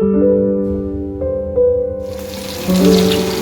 thank you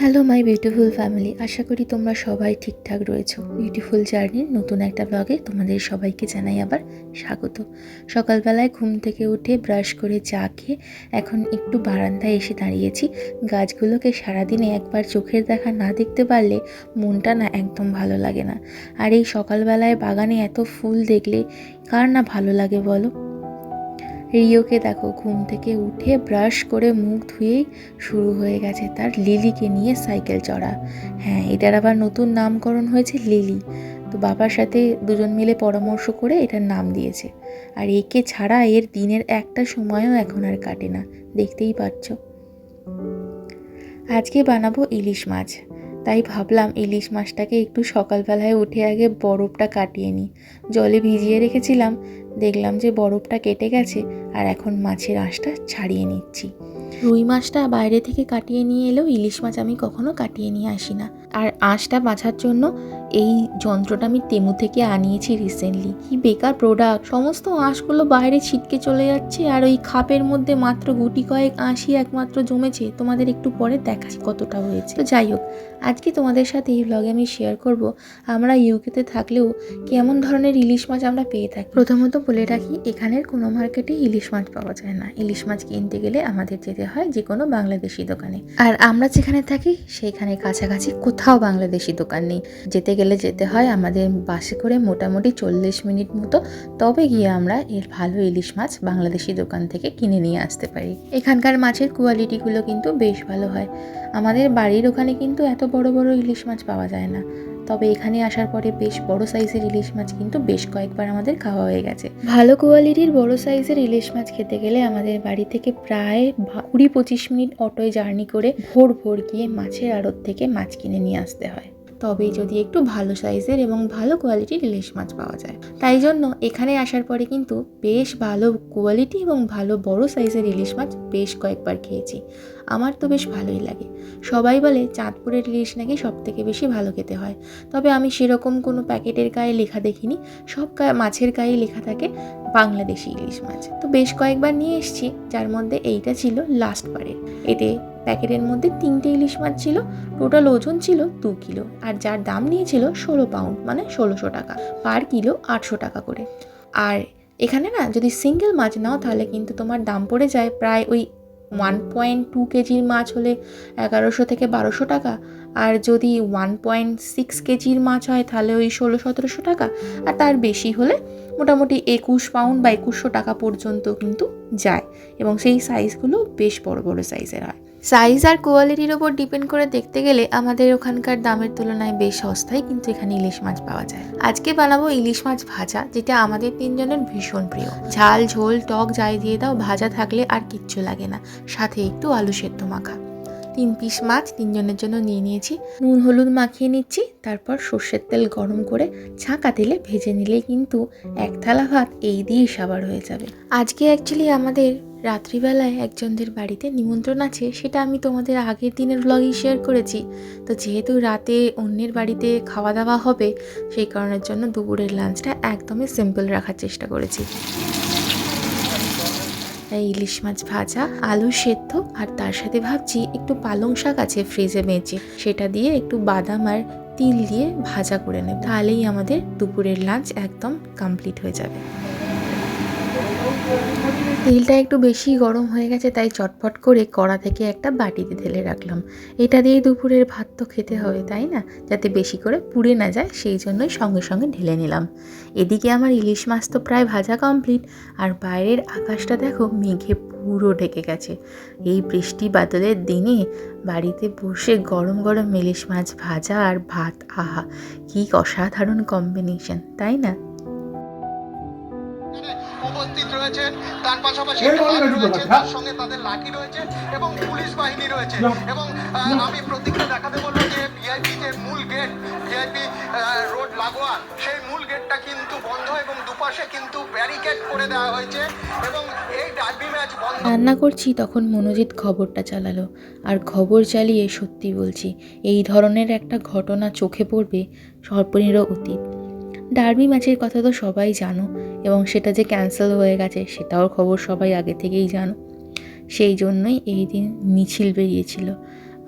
hello my beautiful family আশা করি তোমরা সবাই ঠিকঠাক রয়েছো। বিউটিফুল জার্নির নতুন একটা ব্লগে তোমাদের সবাইকে জানাই আবার স্বাগত। সকালবেলায় ঘুম থেকে উঠে ব্রাশ করে চা খেয়ে এখন একটু বারান্দায় এসে দাঁড়িয়েছি। গাছগুলোকে সারাদিনে একবার চোখের দেখা না দেখতে পারলে মনটা না একদম ভালো লাগে না। আর এই সকালবেলায় বাগানে এত ফুল দেখলে কার না ভালো লাগে বলো? রিওকে দেখো, ঘুম থেকে উঠে ব্রাশ করে মুখ ধুয়েই শুরু হয়ে গেছে তার লিলিকে নিয়ে সাইকেল চড়া। হ্যাঁ এটার আবার নতুন নামকরণ হয়েছে লিলি। তো বাবার সাথে দুজন মিলে পরামর্শ করে এটার নাম দিয়েছে। আর একে ছাড়া এর দিনের একটা সময়ও এখন আর কাটে না। দেখতেই পাচ্ছ। আজকে বানাবো ইলিশ মাছ। তাই ভাবলাম ইলিশ মাছটাকে একটু সকালবেলায় উঠে আগে বরফটা কাটিয়ে নিই। জলে ভিজিয়ে রেখেছিলাম দেখলাম যে বরফটা কেটে গেছে আর এখন মাছের আঁশটা ছাড়িয়ে নিচ্ছি। রুই মাছটা বাইরে থেকে কাটিয়ে নিয়ে এলেও ইলিশ মাছ আমি কখনো কাটিয়ে নিয়ে আসি না। আর আঁশটা বাছার জন্য এই যন্ত্রটা আমি তেমু থেকে আনিয়েছি রিসেন্টলি কি বেকার প্রোডাক্ট সমস্ত আঁশগুলো বাইরে ছিটকে চলে যাচ্ছে আর ওই খাপের মধ্যে মাত্র গুটি কয়েক আঁশই একমাত্র জমেছে। তোমাদের একটু পরে দেখাচ্ছি কতটা হয়েছে। তো যাই হোক, আজকে তোমাদের সাথে এই ব্লগে আমি শেয়ার করব, আমরা ইউকেতে থাকলেও কেমন ধরনের ইলিশ মাছ আমরা পেয়ে থাকি। প্রথমত বলে রাখি, এখানের কোনো মার্কেটে ইলিশ মাছ পাওয়া যায় না। ইলিশ মাছ কিনতে গেলে আমাদের যেতে হয় যে কোনো বাংলাদেশি দোকানে। আর আমরা যেখানে থাকি, সেইখানে কাছাকাছি কোথাও বাংলাদেশি দোকান নেই। যেতে গেলে যেতে হয় আমাদের বাসে করে মোটামুটি চল্লিশ মিনিট মতো। তবে গিয়ে আমরা এর ভালো ইলিশ মাছ বাংলাদেশি দোকান থেকে কিনে নিয়ে আসতে পারি। এখানকার মাছের কোয়ালিটিগুলো কিন্তু বেশ ভালো হয়। আমাদের বাড়ির ওখানে কিন্তু এত বড় বড় ইলিশ মাছ পাওয়া যায় না। তবে এখানে আসার পরে বেশ বড় সাইজের ইলিশ মাছ কিন্তু বেশ কয়েকবার আমাদের খাওয়া হয়ে গেছে। ভালো কোয়ালিটির বড় সাইজের ইলিশ মাছ খেতে গেলে আমাদের বাড়ি থেকে প্রায় কুড়ি পঁচিশ মিনিট অটোয় জার্নি করে ভোর ভোর গিয়ে মাছের আড়ত থেকে মাছ কিনে নিয়ে আসতে হয়। তবেই যদি একটু ভালো সাইজের এবং ভালো কোয়ালিটির ইলিশ মাছ পাওয়া যায়। তাই জন্য এখানে আসার পরে কিন্তু বেশ ভালো কোয়ালিটি এবং ভালো বড় সাইজের ইলিশ মাছ বেশ কয়েকবার খেয়েছি। আমার তো বেশ ভালোই লাগে। সবাই বলে চাঁদপুরের ইলিশ নাকি সব থেকে বেশি ভালো খেতে হয়। তবে আমি সেরকম কোনো প্যাকেটের গায়ে লেখা দেখিনি। সব মাছের গায়ে লেখা থাকে বাংলাদেশি ইলিশ মাছ। তো বেশ কয়েকবার নিয়ে এসেছি, যার মধ্যে এইটা ছিল লাস্ট বারের। এতে প্যাকেটের মধ্যে তিনটে ইলিশ মাছ ছিল টোটাল ওজন ছিল দু কিলো। আর যার দাম নিয়েছিল ষোলো পাউন্ড মানে ষোলোশো টাকা। পার কিলো আটশো টাকা করে। আর এখানে না, যদি সিঙ্গেল মাছ নাও, তাহলে কিন্তু তোমার দাম পড়ে যায় প্রায় ওই ওয়ান পয়েন্ট টু কেজির মাছ হলে এগারোশো থেকে বারোশো টাকা। আর যদি ওয়ান পয়েন্ট সিক্স কেজির মাছ হয়, তাহলে ওই ষোলো সতেরোশো টাকা। আর তার বেশি হলে মোটামুটি একুশ পাউন্ড বা একুশশো টাকা পর্যন্ত কিন্তু যায়। এবং সেই সাইজগুলো বেশ বড় বড় সাইজের হয়। সাইজ আর কোয়ালিটির ওপর ডিপেন্ড করে দেখতে গেলে আমাদের ওখানকার দামের তুলনায় বেশ সস্তায় কিন্তু এখানে ইলিশ মাছ পাওয়া যায়। আজকে বানাবো ইলিশ মাছ ভাজা, যেটা আমাদের তিনজনের ভীষণ প্রিয়। ঝাল, ঝোল, টক যাই দিয়ে দাও, ভাজা থাকলে আর কিচ্ছু লাগে না। সাথে একটু আলু সেদ্ধ মাখা। তিন পিস মাছ তিনজনের জন্য নিয়ে নিয়েছি। নুন, হলুদ মাখিয়ে নিচ্ছি, তারপর সর্ষের তেল গরম করে ছাঁকা তেলে ভেজে নিলে কিন্তু এক থালা ভাত এই দিয়েই সাবার হয়ে যাবে। আজকে অ্যাকচুয়ালি আমাদের রাত্রিবেলায় একজনদের বাড়িতে নিমন্ত্রণ আছে, সেটা আমি তোমাদের আগের দিনের ব্লগেই শেয়ার করেছি। তো যেহেতু রাতে অন্যের বাড়িতে খাওয়া দাওয়া হবে, সেই কারণের জন্য দুপুরের লাঞ্চটা একদমই সিম্পল রাখার চেষ্টা করেছি। ইলিশ মাছ ভাজা, আলু সেদ্ধ, আর তার সাথে ভাবছি একটু পালং শাক আছে ফ্রিজে বেঁচে, সেটা দিয়ে একটু বাদাম আর তিল দিয়ে ভাজা করে নেব। তাহলেই আমাদের দুপুরের লাঞ্চ একদম কমপ্লিট হয়ে যাবে। তেলটা একটু বেশি গরম হয়ে গেছে, তাই চটপট করে কড়া থেকে একটা বাটিতে ঢেলে রাখলাম। এটা দিয়ে দুপুরের ভাত তো খেতে হবে, তাই না? যাতে বেশি করে পুড়ে না যায়, সেই জন্যই সঙ্গে সঙ্গে ঢেলে নিলাম। এদিকে আমার ইলিশ মাছ তো প্রায় ভাজা কমপ্লিট আর বাইরের আকাশটা দেখো, মেঘে পুরো ঢেকে গেছে। এই বৃষ্টি বাদলের দিনে বাড়িতে বসে গরম গরম ইলিশ মাছ ভাজা আর ভাত, আহা, কি অসাধারণ কম্বিনেশন তাই না? উপস্থিত রয়েছেন তার পাশাপাশি লোক, তার হ্যাঁ? সঙ্গে তাদের লাঠি রয়েছে এবং পুলিশ বাহিনী রয়েছে। এবং আমি প্রতীককে দেখাতে বলব যে ভিআইপি যে মূল গেট ভিআইপি রোড লাগোয়া সেই মূল গেটটা কিন্তু কিন্তু ব্যারিকেড করে দেওয়া হয়েছে এবং এই ডার্বি ম্যাচ বন্ধ। রান্না করছি তখন মনোজিৎ খবরটা চালালো। আর খবর চালিয়ে সত্যি বলছি এই ধরনের একটা ঘটনা চোখে পড়বে সর্বনিরও অতীত। ডার্বি ম্যাচের কথা তো সবাই জানো এবং সেটা যে ক্যান্সেল হয়ে গেছে সেটাও খবর সবাই আগে থেকেই জানো। সেই জন্যই এই দিন মিছিল বেরিয়েছিল।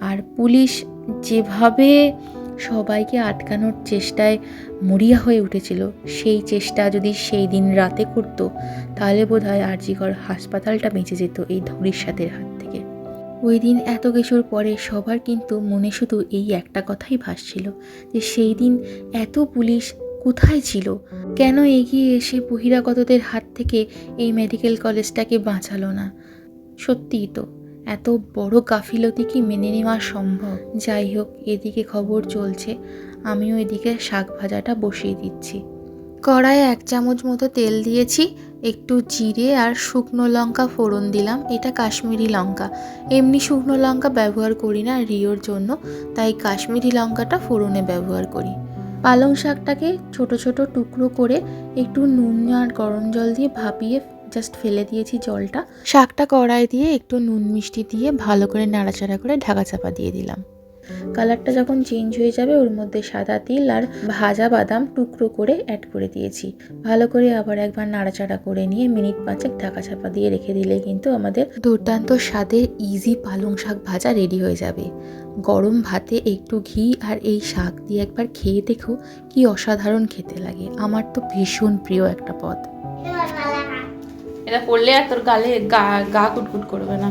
আর পুলিশ যেভাবে সবাইকে আটকানোর চেষ্টায় মরিয়া হয়ে উঠেছিল, সেই চেষ্টা যদি সেই দিন রাতে করতো, তাহলে বোধ হয় আরজিকর হাসপাতালটা বেঁচে যেত এই ধরিসাতের হাত থেকে। ওই দিন এত কিছুর পরে সবার কিন্তু মনে শুধু এই একটা কথাই ভাসছিল যে সেই দিন এত পুলিশ কোথায় ছিল? কেন এগিয়ে এসে বহিরাগতদের হাত থেকে এই মেডিকেল কলেজটাকে বাঁচালো না? সত্যিই তো, এত বড় গাফিলতি কি মেনে নেওয়া সম্ভব? যাই হোক, এদিকে খবর চলছে, আমিও এদিকে শাক ভাজাটা বসিয়ে দিচ্ছি। কড়াইয়ে এক চামচ মতো তেল দিয়েছি, একটু জিরে আর শুকনো লঙ্কা ফোড়ন দিলাম, এটা কাশ্মীরি লঙ্কা। এমনি শুকনো লঙ্কা ব্যবহার করি না রিওর জন্য, তাই কাশ্মীরি লঙ্কাটা ফোড়নে ব্যবহার করি। পালং শাকটাকে ছোট ছোট টুকরো করে একটু নুন আর গরম জল দিয়ে ভাপিয়ে জাস্ট ফেলে দিয়েছি জলটা। শাকটা কড়াই দিয়ে একটু নুন মিষ্টি দিয়ে ভালো করে নাড়াচাড়া করে ঢাকা চাপা দিয়ে দিলাম। কালারটা যখন চেঞ্জ হয়ে যাবে ওর মধ্যে সাদা তিল আর ভাজা বাদাম টুকরো করে অ্যাড করে দিয়েছি। ভালো করে আবার একবার নাড়াচাড়া করে নিয়ে মিনিট পাঁচেক ঢাকা চাপা দিয়ে রেখে দিলে কিন্তু আমাদের দুর্দান্ত স্বাদের ইজি পালং শাক ভাজা রেডি হয়ে যাবে। গরম ভাতে একটু ঘি আর এই শাক দিয়ে একবার খেয়ে দেখো কি অসাধারণ খেতে লাগে। আমার তো ভীষণ প্রিয় একটা পদ। এটা পড়লে আর তোর গালে গা গা কুটকুট করবে না।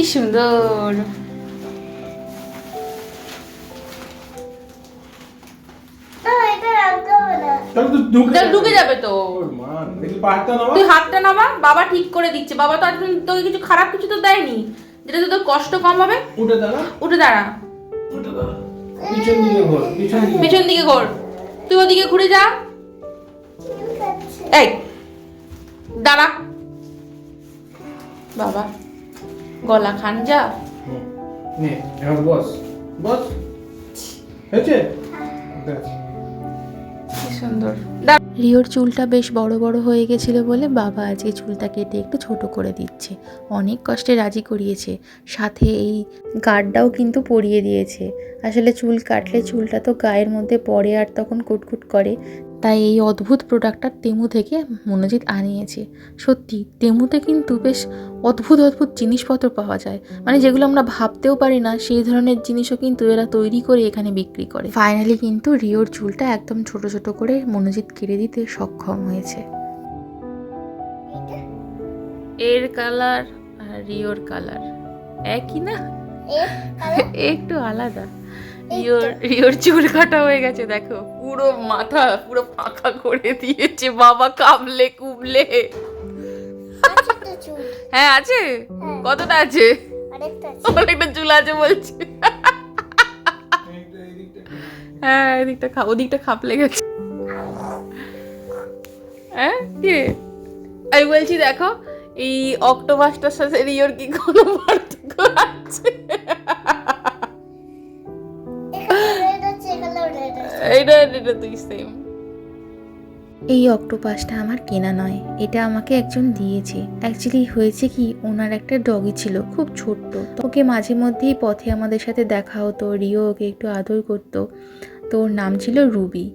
কি সুন্দর। যাবে। তো। তুই হাতটা নামা বাবা ঠিক করে দিচ্ছে। বাবা তো একদম তোকে কিছু খারাপ কিছু তো দেয়নি। যেটা তোর কষ্ট কম হবে। উঠে দাঁড়া। উঠে দাঁড়া। পিছন দিকে ঘোর পিছন পেছন দিকে ঘোর। তুই ওদিকে ঘুরে যা। এই দাঁড়া। বাবা। গলা খান যা। নে এবার বস। বস। হয়েছে? সুন্দর। রিওর চুলটা বেশ বড় বড় হয়ে গেছিল বলে বাবা আজকে চুলটা কেটে একটু ছোট করে দিচ্ছে। অনেক কষ্টে রাজি করিয়েছে। সাথে এই গার্ডটাও কিন্তু পরিয়ে দিয়েছে। আসলে চুল কাটলে চুলটা তো গায়ের মধ্যে পড়ে আর তখন কুটকুট করে। তাই এই অদ্ভুত প্রোডাক্টটা তেমু থেকে মনোজিৎ আনিয়েছে। সত্যি তেমুতে কিন্তু বেশ অদ্ভুত অদ্ভুত জিনিসপত্র পাওয়া যায়। মানে যেগুলো আমরা ভাবতেও পারি না সেই ধরনের জিনিসও কিন্তু এরা তৈরি করে এখানে বিক্রি করে। ফাইনালি কিন্তু রিওর চুলটা একদম ছোট ছোট করে মনোজিৎ কেড়ে দিতে সক্ষম হয়েছে। এর কালার আর রিওর কালার একই না? একটু আলাদা। রিওর রিওর চুল কাটা হয়ে গেছে দেখো। পুরো মাথা পুরো ফাঁকা করে দিয়েছে বাবা কামলে কুমলে। হ্যাঁ আছে? কতটা আছে? অনেকটা চুল আছে বলছে। হ্যাঁ এদিকটা খা ওদিকটা খাপলে গেছে। হ্যাঁ কি? আমি বলছি দেখো এই অক্টোপাসটার সাথে রিওর কি কোনো পার্থক্য আছে? এই অক্টোপাসটা আমার কেনা নয়, এটা আমাকে একজন দিয়েছে। অ্যাকচুয়ালি হয়েছে কি, ওনার একটা ডগি ছিল, খুব ছোট্ট। তো ওকে মাঝে মধ্যেই পথে আমাদের সাথে দেখা হতো, রিও ওকে একটু আদর করতো। তো ওর নাম ছিল রুবি।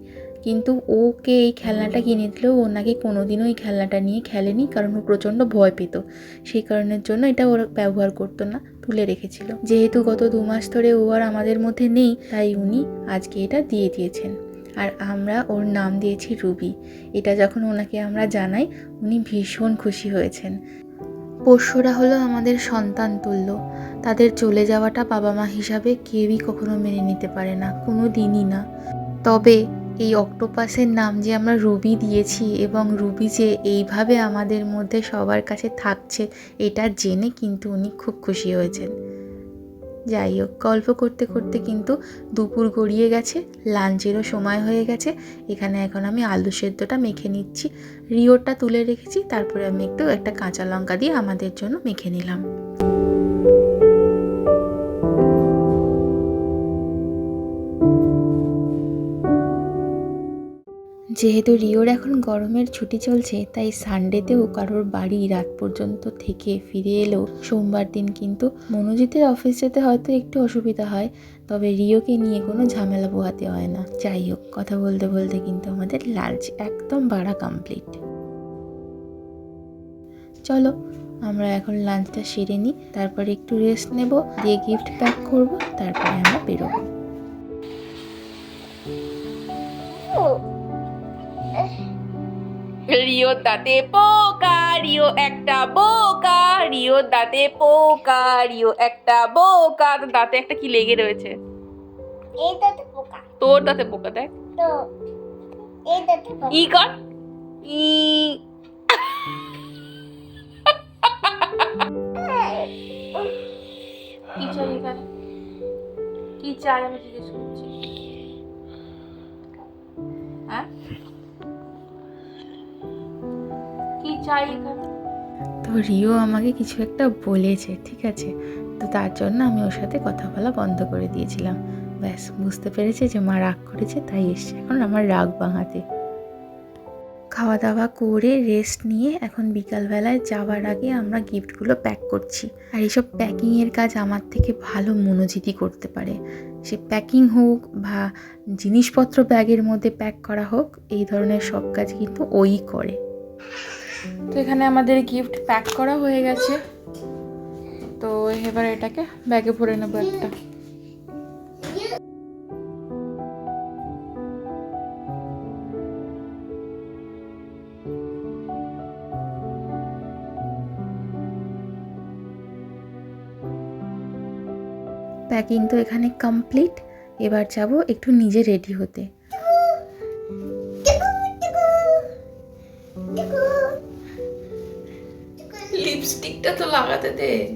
কিন্তু ওকে এই খেলনাটা কিনে দিলেও ও নাকি কোনোদিনও এই খেলনাটা নিয়ে খেলেনি, কারণ ও প্রচণ্ড ভয় পেত। সেই কারণের জন্য এটা ওর ব্যবহার করতো না, তুলে রেখেছিল। যেহেতু গত দু মাস ধরে ও আর আমাদের মধ্যে নেই, তাই উনি আজকে এটা দিয়ে দিয়েছেন। আর আমরা ওর নাম দিয়েছি রুবি। এটা যখন ওনাকে আমরা জানাই, উনি ভীষণ খুশি হয়েছেন। পোষ্যরা হলো আমাদের সন্তান তুল্য। তাদের চলে যাওয়াটা বাবা মা হিসাবে কেউই কখনো মেনে নিতে পারে না, কোনো দিনই না। তবে এই অক্টোপাসের নাম যে আমরা রুবি দিয়েছি এবং রুবি যে এইভাবে আমাদের মধ্যে সবার কাছে থাকছে, এটা জেনে কিন্তু উনি খুব খুশি হয়েছেন। যাই হোক, গল্প করতে করতে কিন্তু দুপুর গড়িয়ে গেছে, লাঞ্চেরও সময় হয়ে গেছে। এখানে এখন আমি আলু সেদ্ধটা মেখে নিচ্ছি। রিওরটা তুলে রেখেছি, তারপরে আমি একটু একটা কাঁচা লঙ্কা দিয়ে আমাদের জন্য মেখে নিলাম। যেহেতু রিওর এখন গরমের ছুটি চলছে, তাই সানডেতেও কারোর বাড়ি রাত পর্যন্ত থেকে ফিরে এলেও সোমবার দিন কিন্তু মনোজিতের অফিস যেতে হয়তো একটু অসুবিধা হয়, তবে রিওকে নিয়ে কোনো ঝামেলা পোহাতে হয় না। যাই হোক, কথা বলতে বলতে কিন্তু আমাদের লাঞ্চ একদম বাড়া কমপ্লিট চলো, আমরা এখন লাঞ্চটা সেরে নিই, তারপরে একটু রেস্ট নেব, দিয়ে গিফট প্যাক করব, তারপরে আমরা বেরোবো। রিও দাঁতে পোকা রিও একটা বোকা রিও দাঁতে পোকা রিও একটা বোকা। দাঁতে একটা কি লেগে রয়েছে? পোকা। তোর দাঁতে পোকা দেখ। তো এইটাতে পোকা। ই কর। ই। কি চাই এখানে? কি চাই আমি জিজ্ঞেস করছি? চাই এখানে তো রিও আমাকে কিছু একটা বলেছে, ঠিক আছে? তো তার জন্য আমি ওর সাথে কথা বলা বন্ধ করে দিয়েছিলাম। ব্যাস, বুঝতে পেরেছে যে মা রাগ করেছে, তাই এসছে এখন আমার রাগ বাঙাতে খাওয়া দাওয়া করে রেস্ট নিয়ে এখন বিকালবেলায় যাওয়ার আগে আমরা গিফটগুলো প্যাক করছি। আর এইসব প্যাকিংয়ের কাজ আমার থেকে ভালো মনোজিতই করতে পারে। সে প্যাকিং হোক বা জিনিসপত্র ব্যাগের মধ্যে প্যাক করা হোক, এই ধরনের সব কাজ কিন্তু ওই করে। তো এখানে আমাদের গিফট প্যাক করা হয়ে গেছে। তো এবার এটাকে ব্যাগে ভরে নেব একটা। প্যাকিং তো এখানে কমপ্লিট এবার যাব একটু নিজে রেডি হতে। তো লাগাতে দে।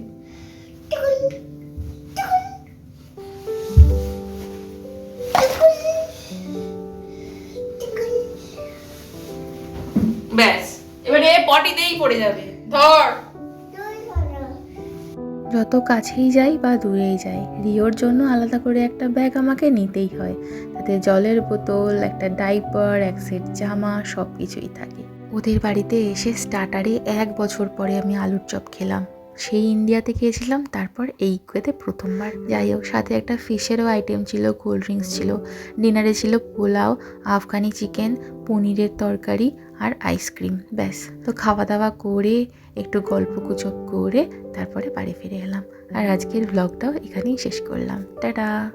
ব্যাস এবারে পটিতেই পড়ে যাবে। ধর। যত কাছেই যাই বা দূরেই যাই রিওর জন্য আলাদা করে একটা ব্যাগ আমাকে নিতেই হয়। তাতে জলের বোতল একটা ডাইপার এক সেট জামা সব কিছুই থাকে। ওদের বাড়িতে এসে স্টার্টারে এক বছর পরে আমি আলুর চপ খেলাম। সেই ইন্ডিয়াতে গিয়েছিলাম তারপর এই কুয়েতে প্রথমবার। যাই হোক সাথে একটা ফিশেরও আইটেম ছিল কোল্ড ড্রিঙ্কস ছিল। ডিনারে ছিল পোলাও, আফগানি চিকেন পনিরের তরকারি আর আইসক্রিম ব্যাস। তো খাওয়া দাওয়া করে, একটু গল্প গুজব করে, তারপরে বাড়ি ফিরে এলাম। আর আজকের ব্লগটাও এখানেই শেষ করলাম। টাটা!